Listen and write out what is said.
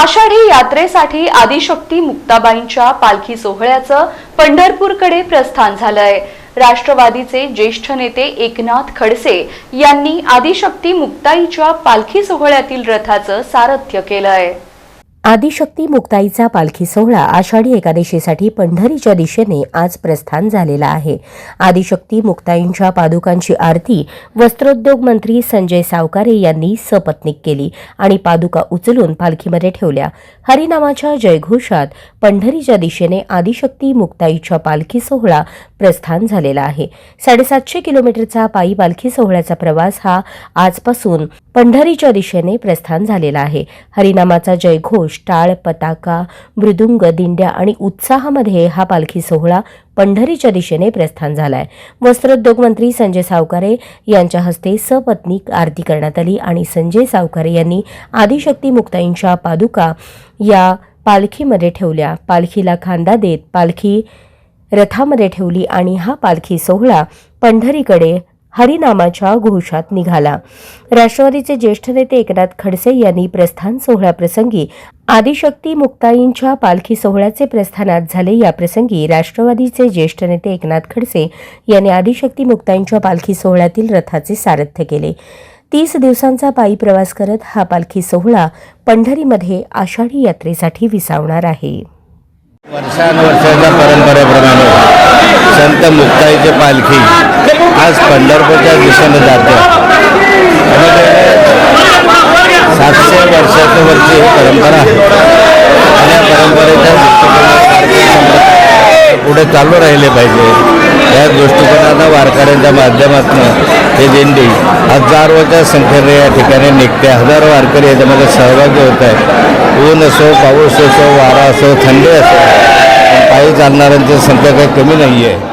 आषाढी यात्रेसाठी आदिशक्ती मुक्ताबाईंच्या पालखी सोहळ्याचं पंढरपूरकडे प्रस्थान झालंय. राष्ट्रवादीचे ज्येष्ठ नेते एकनाथ खडसे यांनी आदिशक्ती मुक्ताईच्या पालखी सोहळ्यातील रथाचं सारथ्य केलंय. आदिशक्ती मुक्ताईचा पालखी सोहळा आषाढी एकादशीसाठी पंढरीच्या दिशेने आज प्रस्थान झालेला आहे. आदिशक्ती मुक्ताईंच्या पादुकांची आरती वस्त्रोद्योग मंत्री संजय सावकारे यांनी सपत्नीक केली आणि पादुका उचलून पालखीमध्ये ठेवल्या. हरिनामाच्या जयघोषात पंढरीच्या दिशेने आदिशक्ती मुक्ताईच्या पालखी सोहळा प्रस्थान झालेला आहे. साडेसातशे किलोमीटरचा पायी पालखी सोहळ्याचा प्रवास हा आजपासून पंढरीच्या दिशेने प्रस्थान झालेला आहे. हरिनामाचा जयघोष टाळ पताका मृदुंग दिंड्या आणि उत्साहामध्ये हा पालखी सोहळा पंढरीच्या दिशेने प्रस्थान झालाय. वस्त्रोद्योग मंत्री संजय सावकारे यांच्या हस्ते सपत्नीक आरती करण्यात आली आणि संजय सावकारे यांनी आदिशक्ती मुक्ताईंच्या पादुका या पालखीमध्ये ठेवल्या. पालखीला खांदा देत पालखी रथामध्ये ठेवली आणि हा पालखी सोहळा पंढरीकडे हरिनामाच्या घोषात निघाला. राष्ट्रवादीचे ज्येष्ठ नेते एकनाथ खडसे यांनी प्रस्थान सोहळ्याप्रसंगी आदिशक्ती मुक्ताईंच्या पालखी सोहळ्याचे प्रस्थानात झाले. याप्रसंगी राष्ट्रवादीचे ज्येष्ठ नेते एकनाथ खडसे यांनी आदिशक्ती मुक्ताईंच्या पालखी सोहळ्यातील रथाचे सारथ्य केले. तीस दिवसांचा पायी प्रवास करत हा पालखी सोहळा पंढरीमध्ये आषाढी यात्रेसाठी विसावणार आहे. वर्षानुवर्षाच्या परंपरेप्रमाणे संत मुक्ताईची पालखी आज पंढरपूरच्या दिशेने जाते सातशे वर्षाच्या वरची ही परंपरा आहे. आणि या परंपरेच्या पुढे चालू राहिले पाहिजे. या दृष्टिकोनानं वारकऱ्यांच्या माध्यमातून हे दिंडी हजारोच्या संख्येने या ठिकाणी निघते. हजारो वारकरी याच्यामध्ये सहभागी होत आहेत. ऊन असो पाऊस असो वारा असो थंडी असो पायी चालणाऱ्यांची संख्या काही कमी नाही आहे